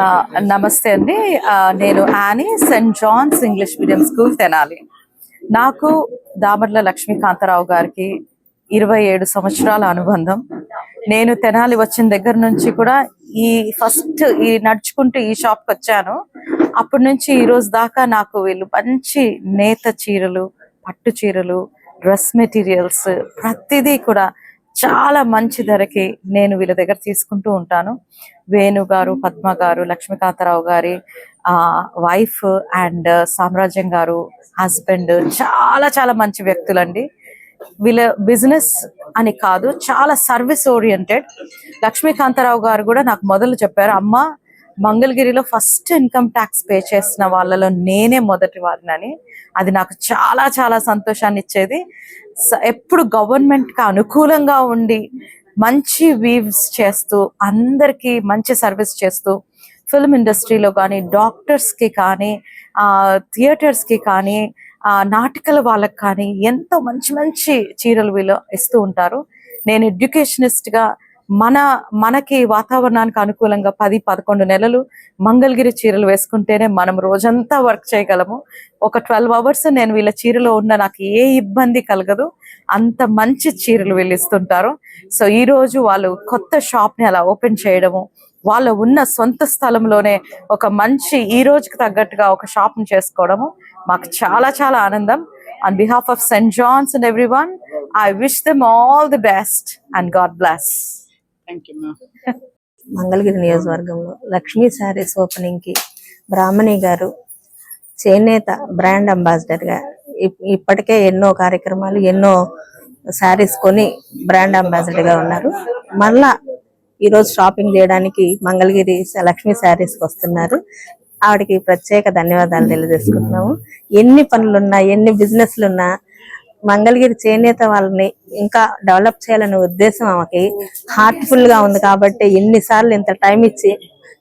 ఆ, నమస్తే అండి. ఆ, నేను Annie saint John's English medium school Tenali. నాకు దామర్ల లక్ష్మీకాంతారావు గారికి ఇరవై ఏడు సంవత్సరాల అనుబంధం. నేను తెనాలి వచ్చిన దగ్గర నుంచి కూడా ఈ ఫస్ట్ ఈ నడుచుకుంటూ ఈ షాప్కి వచ్చాను. అప్పటి నుంచి ఈ రోజు దాకా నాకు వీళ్ళు మంచి నేత చీరలు పట్టు చీరలు డ్రెస్ మెటీరియల్స్ ప్రతిదీ కూడా చాలా మంచి ధరకి నేను వీళ్ళ దగ్గర తీసుకుంటూ ఉంటాను. వేణు గారు పద్మ గారు లక్ష్మీకాంతారావు గారి ఆ వైఫ్ అండ్ సామ్రాజ్యం గారు హస్బెండ్ చాలా చాలా మంచి వ్యక్తులండి. వీళ్ళ బిజినెస్ అని కాదు చాలా సర్వీస్ ఓరియంటెడ్ లక్ష్మీకాంతారావు గారు కూడా నాకు మొదలు చెప్పారు అమ్మ మంగళగిరిలో ఫస్ట్ ఇన్కమ్ ట్యాక్స్ పే చేసిన వాళ్ళలో నేనే మొదటి వారినని అది నాకు చాలా చాలా సంతోషాన్ని ఇచ్చేది ఎప్పుడు గవర్నమెంట్కి అనుకూలంగా ఉండి మంచి వీవ్స్ చేస్తూ అందరికీ మంచి సర్వీస్ చేస్తూ ఫిల్మ్ ఇండస్ట్రీలో కానీ డాక్టర్స్కి కానీ ఆ థియేటర్స్కి కానీ ఆ నాటకాల వాళ్ళకి కానీ ఎంతో మంచి మంచి చీరలు వీళ్ళు ఇస్తూ ఉంటారు. నేను ఎడ్యుకేషనిస్ట్గా మన మనకి వాతావరణానికి అనుకూలంగా పది పదకొండు నెలలు మంగళగిరి చీరలు వేసుకుంటేనే మనం రోజంతా వర్క్ చేయగలము. ఒక ట్వెల్వ్ అవర్స్ నేను వీళ్ళ చీరలో ఉన్న నాకు ఏ ఇబ్బంది కలగదు. అంత మంచి చీరలు వీళ్ళు ఇస్తుంటారు. సో ఈ రోజు వాళ్ళు కొత్త షాప్ని అలా ఓపెన్ చేయడము వాళ్ళ ఉన్న సొంత స్థలంలోనే ఒక మంచి ఈ రోజుకి తగ్గట్టుగా ఒక షాప్ని చేసుకోవడము మాకు చాలా చాలా ఆనందం. On behalf of saint John's and every one I wish them all the best and God bless Mangalagiri నియోజకవర్గంలో లక్ష్మీ శారీస్ ఓపెనింగ్కి బ్రాహ్మణి గారు చేనేత బ్రాండ్ అంబాసిడర్గా ఇప్- ఇప్పటికే ఎన్నో కార్యక్రమాలు ఎన్నో శారీస్ కొని బ్రాండ్ అంబాసిడర్గా ఉన్నారు. మళ్ళా ఈ రోజు షాపింగ్ చేయడానికి మంగళగిరి లక్ష్మీ శారీస్కి వస్తున్నారు. ఆవిడకి ప్రత్యేక ధన్యవాదాలు తెలియజేసుకుంటున్నాము. ఎన్ని పనులున్నా ఎన్ని బిజినెస్లున్నా మంగళగిరి చేనేత వాళ్ళని ఇంకా డెవలప్ చేయాలనే ఉద్దేశం ఆమెకి. హార్ట్ఫుల్గా ఉంది కాబట్టి ఎన్నిసార్లు ఇంత టైం ఇచ్చి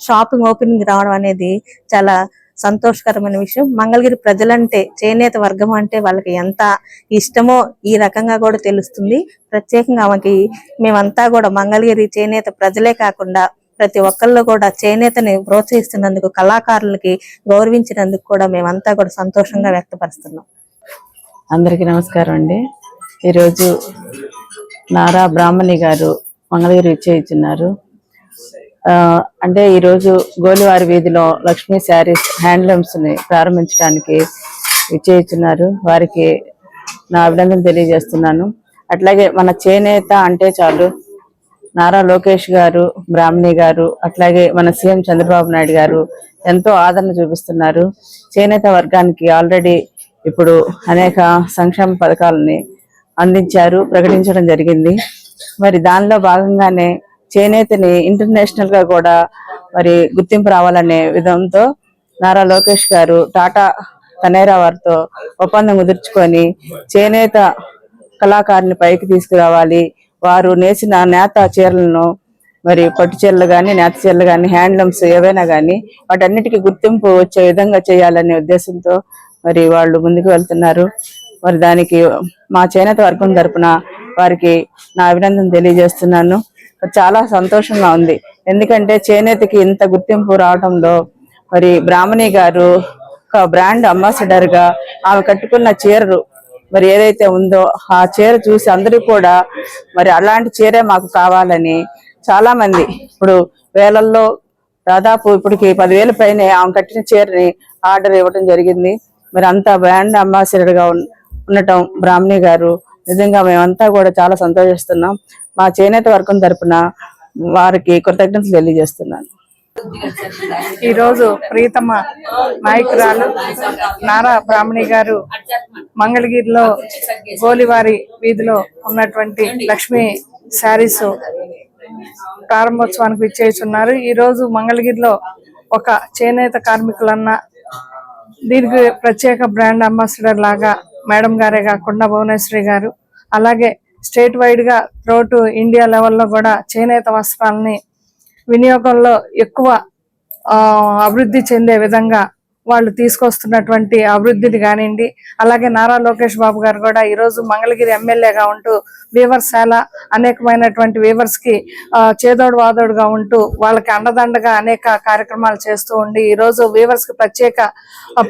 షాపింగ్ ఓపెనింగ్ రావడం అనేది చాలా సంతోషకరమైన విషయం. మంగళగిరి ప్రజలంటే చేనేత వర్గం అంటే వాళ్ళకి ఎంత ఇష్టమో ఈ రకంగా కూడా తెలుస్తుంది. ప్రత్యేకంగా ఆమెకి మేమంతా కూడా మంగళగిరి చేనేత ప్రజలే కాకుండా ప్రతి ఒక్కళ్ళు కూడా చేనేతని ప్రోత్సహిస్తున్నందుకు కళాకారులకి గౌరవించినందుకు కూడా మేమంతా కూడా సంతోషంగా వ్యక్తపరుస్తున్నాం. అందరికీ నమస్కారం అండి. ఈరోజు నారా బ్రాహ్మణి గారు మంగళగిరి ఇచ్చేయిస్తున్నారు ఆ, అంటే ఈరోజు గోలివారి వీధిలో లక్ష్మీ శారీస్ హ్యాండ్లూమ్స్ని ప్రారంభించడానికి విచ్చేయించున్నారు. వారికి నా అభినందనలు తెలియజేస్తున్నాను. అట్లాగే మన చేనేత అంటే చాలు నారా లోకేష్ గారు బ్రాహ్మణి గారు అట్లాగే మన సీఎం చంద్రబాబు నాయుడు గారు ఎంతో ఆదరణ చూపిస్తున్నారు. చేనేత వర్గానికి ఆల్రెడీ ఇప్పుడు అనేక సంక్షేమ పథకాలని అందించారు ప్రకటించడం జరిగింది. మరి దానిలో భాగంగానే చేనేతని ఇంటర్నేషనల్గా కూడా మరి గుర్తింపు రావాలనే విధంతో నారా లోకేష్ గారు టాటా తనేరా వారితో ఒప్పందం కుదుర్చుకొని చేనేత కళాకారుని పైకి తీసుకురావాలి. వారు నేసిన నేత చీరలను మరి పట్టు చీరలు కానీ నేత చీరలు కానీ హ్యాండ్లూమ్స్ ఏవైనా కానీ వాటన్నిటికీ గుర్తింపు వచ్చే విధంగా చేయాలనే ఉద్దేశంతో మరి వాళ్ళు ముందుకు వెళ్తున్నారు. మరి దానికి మా చేనేత వర్గం తరపున వారికి నా అభినందన తెలియజేస్తున్నాను. చాలా సంతోషంగా ఉంది. ఎందుకంటే చేనేతకి ఇంత గుర్తింపు రావడంలో మరి బ్రాహ్మణి గారు ఒక బ్రాండ్ అంబాసిడర్గా ఆమె కట్టుకున్న చీరలు మరి ఏదైతే ఉందో ఆ చీర చూసి అందరూ కూడా మరి అలాంటి చీరే మాకు కావాలని చాలా మంది ఇప్పుడు వేలల్లో దాదాపు ఇప్పటికి పదివేల పైన ఆమె కట్టిన చీరని ఆర్డర్ ఇవ్వడం జరిగింది. మరి అంత బ్రాండ్ అంబాసిడర్గా ఉండటం బ్రాహ్మణి గారు. నిజంగా మేమంతా కూడా చాలా సంతోషిస్తున్నాం. మా చేనేత వర్గం తరపున వారికి కృతజ్ఞతలు తెలియజేస్తున్నాను. ఈరోజు ప్రీతమ నాయకురాలు నారా బ్రాహ్మణి గారు మంగళగిరిలో గోలివారి వీధిలో ఉన్నటువంటి లక్ష్మీ శారీస్ ప్రారంభోత్సవానికి విచ్చేస్తున్నారు. ఈ రోజు మంగళగిరిలో ఒక చేనేత కార్మికులన్న దీనికి ప్రత్యేక బ్రాండ్ అంబాసిడర్ లాగా మేడం గారే కాకుండా భువనేశ్వరి గారు. అలాగే స్టేట్ వైడ్గా త్రోటు ఇండియా లెవెల్లో కూడా చేనేత వస్త్రాలని వినియోగంలో ఎక్కువ ఆ, అభివృద్ధి చెందే విధంగా వాళ్ళు తీసుకొస్తున్నటువంటి అభివృద్ధిని కానివ్వండి. అలాగే నారా లోకేష్ బాబు గారు కూడా ఈ రోజు మంగళగిరి ఎమ్మెల్యేగా ఉంటూ వీవర్స్ శాల అనేకమైనటువంటి వీవర్స్కి చేదోడు వాదోడుగా ఉంటూ వాళ్ళకి అండదండగా అనేక కార్యక్రమాలు చేస్తూ ఉండి ఈరోజు వీవర్స్కి వీవర్స్కి ప్రత్యేక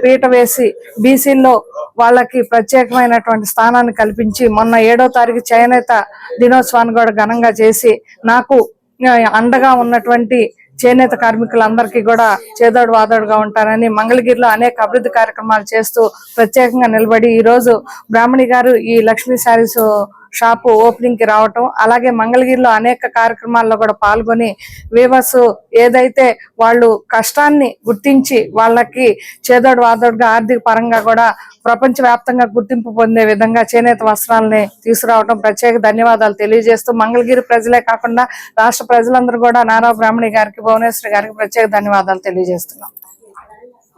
పీట వేసి బీసీల్లో వాళ్ళకి ప్రత్యేకమైనటువంటి స్థానాన్ని కల్పించి మొన్న ఏడో తారీఖు చేనేత దినోత్సవాన్ని కూడా ఘనంగా చేసి నాకు అండగా ఉన్నటువంటి చేనేత కార్మికులందరికీ కూడా చేదోడు వాదోడుగా ఉంటారని మంగళగిరిలో అనేక అభివృద్ధి కార్యక్రమాలు చేస్తూ ప్రత్యేకంగా నిలబడి ఈ రోజు బ్రాహ్మణి గారు ఈ లక్ష్మీ శారీస్ షాపు ఓపెనింగ్కి రావటం అలాగే మంగళగిరిలో అనేక కార్యక్రమాల్లో కూడా పాల్గొని వీవర్స్ ఏదైతే వాళ్ళు కష్టాన్ని గుర్తించి వాళ్ళకి చేదోడు వాదోడుగా ఆర్థిక పరంగా కూడా ప్రపంచ వ్యాప్తంగా గుర్తింపు పొందే విధంగా చేనేత వస్త్రాలని తీసుకురావడం ప్రత్యేక ధన్యవాదాలు తెలియజేస్తూ మంగళగిరి ప్రజలే కాకుండా రాష్ట్ర ప్రజలందరూ కూడా నారా బ్రాహ్మణి గారికి భువనేశ్వరి గారికి ప్రత్యేక ధన్యవాదాలు తెలియజేస్తున్నాం.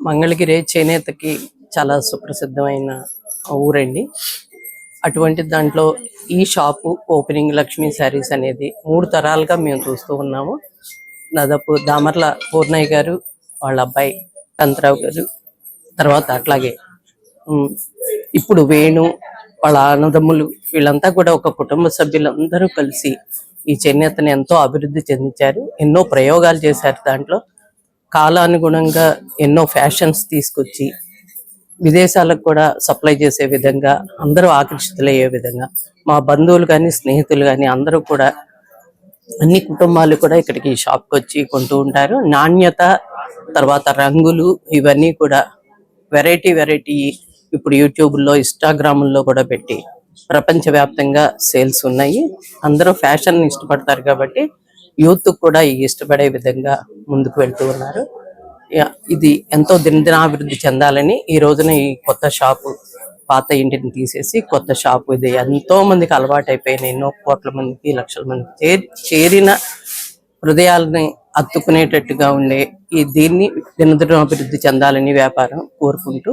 మంగళగిరి చేనేతకి చాలా సుప్రసిద్ధమైన ఊరండి. అటువంటి దాంట్లో ఈ షాపు ఓపెనింగ్ లక్ష్మీ శారీస్ అనేది మూడు తరాలుగా మేము చూస్తూ ఉన్నాము. దాదాపు దామర్ల పూర్ణయ్య గారు వాళ్ళ అబ్బాయి కాంతరావు గారు తర్వాత అట్లాగే ఇప్పుడు వేణు వాళ్ళ ఆనందములు వీళ్ళంతా కూడా ఒక కుటుంబ సభ్యులందరూ కలిసి ఈ చేనేతను ఎంతో అభివృద్ధి చెందించారు. ఎన్నో ప్రయోగాలు చేశారు దాంట్లో. కాలానుగుణంగా ఎన్నో ఫ్యాషన్స్ తీసుకొచ్చి విదేశాలకు కూడా సప్లై చేసే విధంగా అందరూ ఆకర్షితులయ్యే విధంగా మా బంధువులు కానీ స్నేహితులు కానీ అందరూ కూడా అన్ని కుటుంబాలు కూడా ఇక్కడికి షాప్కి వచ్చి కొంటూ ఉంటారు. నాణ్యత తర్వాత రంగులు ఇవన్నీ కూడా వెరైటీ వెరైటీ ఇప్పుడు యూట్యూబ్లో ఇన్స్టాగ్రామ్లో కూడా పెట్టి ప్రపంచవ్యాప్తంగా సేల్స్ ఉన్నాయి. అందరూ ఫ్యాషన్ ఇష్టపడతారు కాబట్టి యూత్ కూడా ఇష్టపడే విధంగా ముందుకు వెళ్తూ ఉన్నారు. ఇది ఎంతో దినదినాభివృద్ధి చెందాలని ఈ రోజున ఈ కొత్త షాపు పాత ఇంటిని తీసేసి కొత్త షాపు ఇది ఎంతో మందికి అలవాటు అయిపోయినాయి ఎన్నో కోట్ల మందికి లక్షల మందికి చేరి చేరిన హృదయాలని అత్తుకునేటట్టుగా ఉండే ఈ దీన్ని దినదినాభివృద్ధి చెందాలని వ్యాపారం కోరుకుంటూ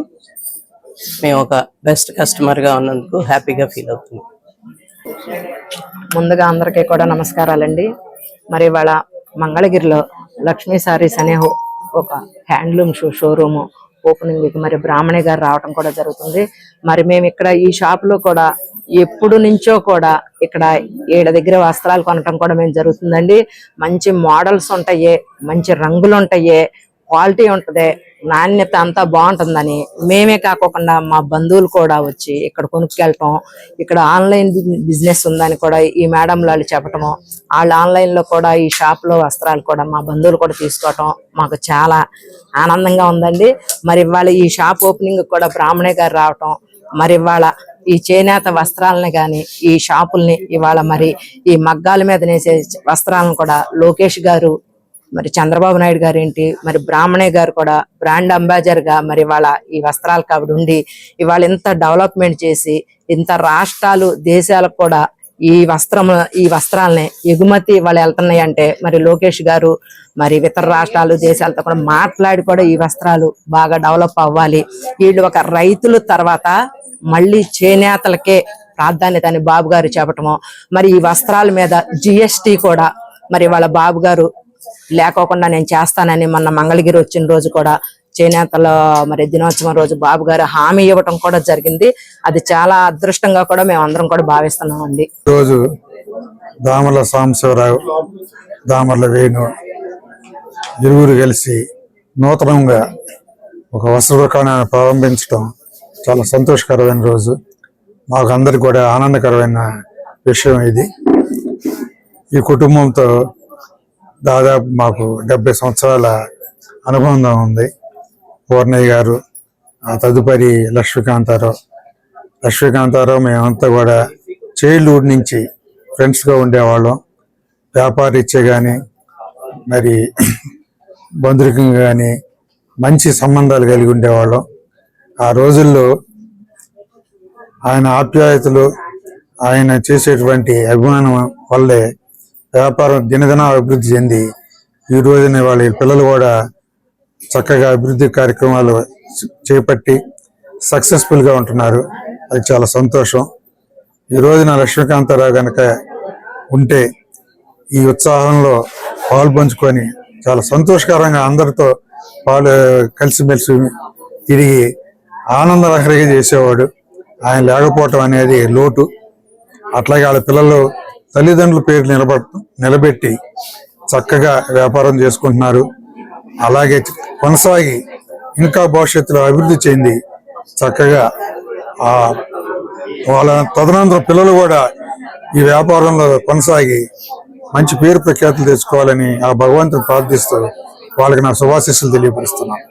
మేము ఒక బెస్ట్ కస్టమర్గా ఉన్నందుకు హ్యాపీగా ఫీల్ అవుతున్నాం. ముందుగా అందరికీ కూడా నమస్కారాలండి. మరి ఇవాళ మంగళగిరిలో లక్ష్మీ సారీస్ అనే ఒక హ్యాండ్లూమ్ షో షోరూమ్ ఓపెనింగ్ మరి బ్రాహ్మణి గారు రావటం కూడా జరుగుతుంది. మరి మేము ఇక్కడ ఈ షాప్లో కూడా ఎప్పుడు నుంచో కూడా ఇక్కడ ఏడ దగ్గర వస్త్రాలు కొనటం కూడా మేము జరుగుతుందండి. మంచి మోడల్స్ ఉంటాయి మంచి రంగులు ఉంటాయి క్వాలిటీ ఉంటది. నాణ్యత అంతా బాగుంటుందని మేమే కాకుండా మా బంధువులు కూడా వచ్చి ఇక్కడ కొనుక్కెళ్ళటం ఇక్కడ ఆన్లైన్ బిజినెస్ ఉందని కూడా ఈ మేడం వాళ్ళు చెప్పటము వాళ్ళు ఆన్లైన్లో కూడా ఈ షాప్లో వస్త్రాలు కూడా మా బంధువులు కూడా తీసుకోవటం మాకు చాలా ఆనందంగా ఉందండి. మరి ఇవాళ ఈ షాప్ ఓపెనింగ్ కూడా బ్రాహ్మణే గారు రావటం మరి ఇవాళ ఈ చేనేత వస్త్రాలని కానీ ఈ షాపుల్ని ఇవాళ మరి ఈ మగ్గాల మీద నేసే వస్త్రాలను కూడా లోకేష్ గారు మరి చంద్రబాబు నాయుడు గారు ఏంటి మరి బ్రాహ్మణే గారు కూడా బ్రాండ్ అంబాసిడర్గా మరి ఇవాళ ఈ వస్త్రాలు కాబట్టి ఉండి ఇవాళ ఇంత డెవలప్మెంట్ చేసి ఇంత రాష్ట్రాలు దేశాలకు కూడా ఈ వస్త్రం ఈ వస్త్రాలని ఎగుమతి వాళ్ళు వెళ్తున్నాయి అంటే మరి లోకేష్ గారు మరి ఇతర రాష్ట్రాలు దేశాలతో కూడా మాట్లాడి కూడా ఈ వస్త్రాలు బాగా డెవలప్ అవ్వాలి. వీళ్ళు ఒక రైతుల తర్వాత మళ్ళీ చేనేతలకే ప్రాధాన్యత అని బాబు గారు చెప్పటము. మరి ఈ వస్త్రాల మీద జిఎస్టి కూడా మరి వాళ్ళ బాబు గారు లేకోకుండా నేను చేస్తానని మొన్న మంగళగిరి వచ్చిన రోజు కూడా చేనేతల మరి దినోత్సవం రోజు బాబు గారు హామీ ఇవ్వటం కూడా జరిగింది. అది చాలా అదృష్టంగా కూడా మేము అందరం కూడా భావిస్తున్నాం అండి రోజు దామర్ల సాంబశివరావు దామర్ల వేణు ఇరువురు కలిసి నూతనంగా ఒక వస్త్ర దుకాణాన్ని ప్రారంభించడం చాలా సంతోషకరమైన రోజు. మాకు అందరికి కూడా ఆనందకరమైన విషయం ఇది. ఈ కుటుంబంతో దాదాపు మాకు డెబ్బై సంవత్సరాల అనుబంధం ఉంది. పూర్ణయ్య గారు ఆ తదుపరి లక్ష్మీకాంతారావు. లక్ష్మీకాంతారావు మేమంతా కూడా చైల్డ్హుడ్ నుంచి ఫ్రెండ్స్గా ఉండేవాళ్ళం. వ్యాపారీత్యా కానీ మరి బంధురికంగా కానీ మంచి సంబంధాలు కలిగి ఉండేవాళ్ళం. ఆ రోజుల్లో ఆయన ఆప్యాయతలు ఆయన చేసేటువంటి అభిమానం వల్లే వ్యాపారం దినదిన అభివృద్ధి చెంది ఈ రోజున వాళ్ళ పిల్లలు కూడా చక్కగా అభివృద్ధి కార్యక్రమాలు చేపట్టి సక్సెస్ఫుల్గా ఉంటున్నారు. అది చాలా సంతోషం. ఈ రోజున లక్ష్మీకాంతారావు గనక ఉంటే ఈ ఉత్సాహంలో పాలు పంచుకొని చాలా సంతోషకరంగా అందరితో పాలు కలిసిమెలిసి తిరిగి ఆనందలహరిగా చేసేవాడు. ఆయన లేకపోవటం అనేది లోటు. అట్లాగే వాళ్ళ పిల్లలు తల్లిదండ్రుల పేరు నిలబ నిలబెట్టి చక్కగా వ్యాపారం చేసుకుంటున్నారు. అలాగే కొనసాగి ఇంకా భవిష్యత్తులో అభివృద్ధి చెంది చక్కగా ఆ వాళ్ళ తదనంతర పిల్లలు కూడా ఈ వ్యాపారంలో కొనసాగి మంచి పేరు ప్రఖ్యాతులు తెచ్చుకోవాలని ఆ భగవంతుని ప్రార్థిస్తూ వాళ్ళకి నా శుభాశిస్సులు తెలియపరుస్తున్నాను.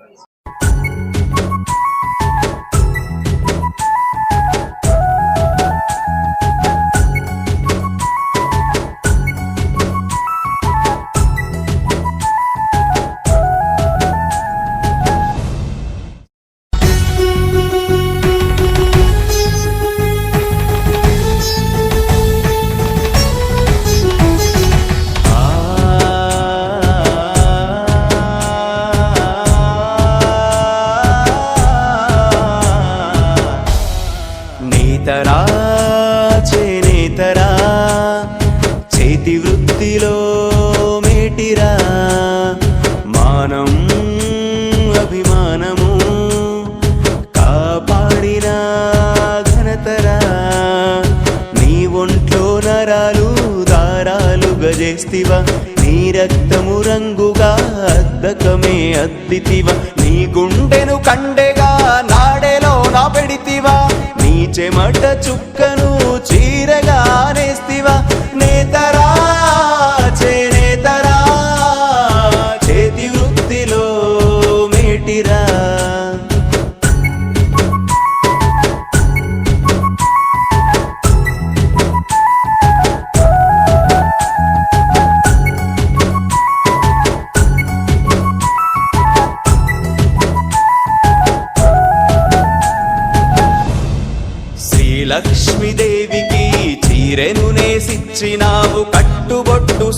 ఒంట్లో నరాలు దారాలు గజేస్తివా? నీ రక్తము రంగుగా అద్దకమే అద్దితివా? నీ గుండెను కండెగా నాడెలో నా పెడితివా? నీ చెమట చుక్క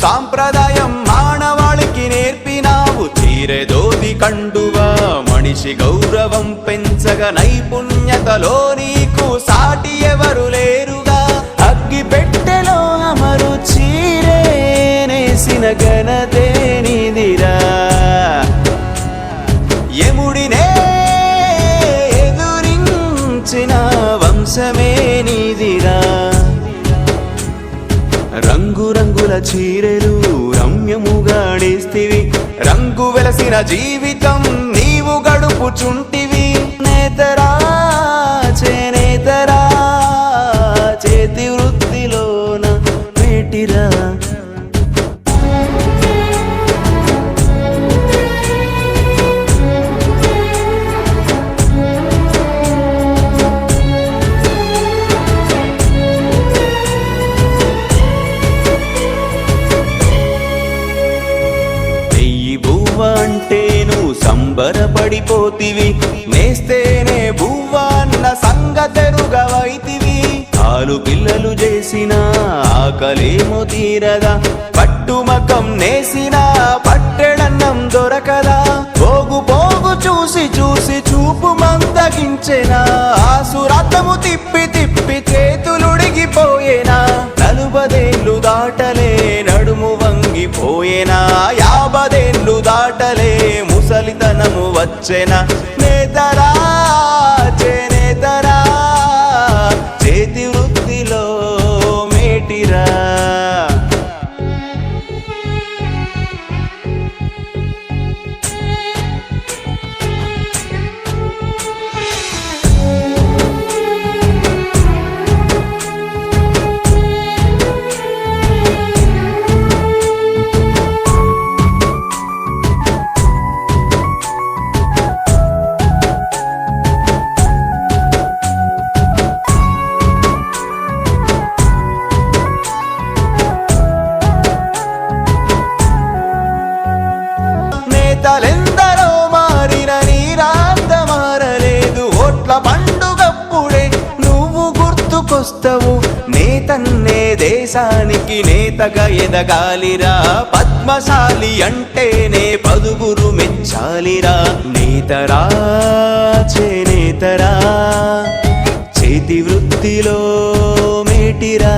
సాంప్రదాయం మానవాళికి నేర్పినావు. చీరెదోది కండువా మనిషి గౌరవం పెంచగ నైపుణ్యతలో నీకు సాటి ఎవరు లేరుగా. అగ్గి పెట్టెలో అమరు చీరేసిన నేసిన చీరలు రమ్యముగా రమ్యముగాడేస్తివి రంగు వెలసిన జీవితం నీవు గడుపుచుంటివి సంబరపడిపోతివి. నేస్తేనే భూవాన్న సంగతెరుగవైతివి. ఆలు పిల్లలు చేసిన ఆకలేమో తీరదా. పట్టుమకం నేసిన పట్టెడన్నం దొరకదా. పోగు పోగు చూసి చూసి చూపు మందగించెనా. ఆసురథము తిప్పి తిప్పి చేతులుడిగిపోయేనా. నలుబదేళ్ళు దాటలే నడుము వంగిపోయేనా. యాబదేళ్ళు దాటలే ముసలితనము వచ్చెనా? నేతరా ఎంతగా ఎదగాలిరా. పద్మశాలి అంటేనే పదుగురు మెచ్చాలిరా. నేతరా చేనేతరా చేతి వృత్తిలో మేటిరా.